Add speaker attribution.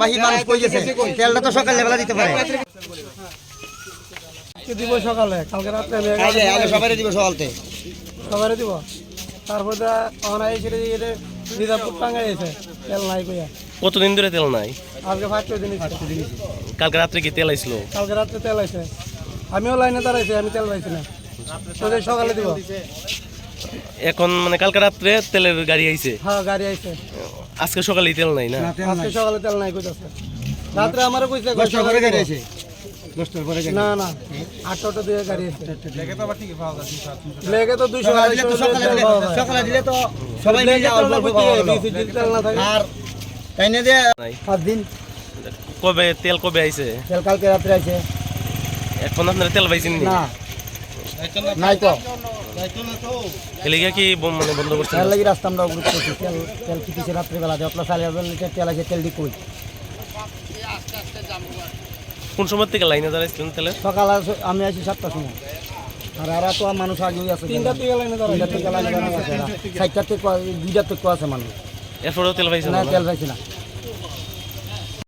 Speaker 1: বাহি মানুষ কই গেছে? তেলটা তো সকালে বেলা দিতে পারে।
Speaker 2: দিব সকালে কালকে
Speaker 1: আইলে সবাই দিব সকালতে।
Speaker 2: সবারে দিব। তারপর দিয়ে দিদাপুর টাঙ্গাই আছে তেল নাই কইয়া।
Speaker 3: কতদিন ধরে তেল নাই?
Speaker 2: আজকে পাঁচ দিন
Speaker 3: কালকে রাত্রে কি তেল আইছিল?
Speaker 2: কালকে রাত্রে তেল আছে আমিও লাইনে দাঁড়াইছি আমি তেল পাইছি না। তোদের সকালে দিব।
Speaker 3: এখন মানে কালকে রাত্রে তেলের গাড়ি আইছে?
Speaker 2: হ্যাঁ গাড়ি আইছে।
Speaker 3: আজকে সকালে তেল নাই না?
Speaker 2: আজকে সকালে তেল নাই কইতাছে। রাত্রে আমারও কইছে
Speaker 1: দশটার পরে
Speaker 2: না না আটটা গাড়ি লেগে তো
Speaker 1: তো সকালে দিলে তো সবাই অল্প আর তাই দিন।
Speaker 3: কবে তেল কবে আইছে?
Speaker 1: তেল কালকে রাত্রে আছে
Speaker 3: এখন আপনারা তেল পাইছেন নি?
Speaker 1: না। নাই তো।
Speaker 3: এলিগা কি ব- মানে বন্ধ
Speaker 1: তেল লাগি রাস্তা আমরা অবরোধ করছি তেল তেল কিতিছে রাত্রিবেলা। যতলা চালিয়ে বেলা তেল আছে তেল দি কই
Speaker 3: কোন সময় থেকে লাইনে দাঁড়াইছিলেন তাহলে?
Speaker 1: সকাল আছে- আমি আছি সাতটার সময়। আর এরা তো মানুষ আগেই আছে
Speaker 2: তিনটা থেকে লাইনে দাঁড়াইছে।
Speaker 1: তিনটা থেকে লাইনে দাঁড়ানো আছে এরা। চারটার থেকে দুইটার থেকে আছে মানুষ।
Speaker 3: এরপরেও তেল পাইছে
Speaker 1: না
Speaker 3: না?
Speaker 1: তেল পাইছে না।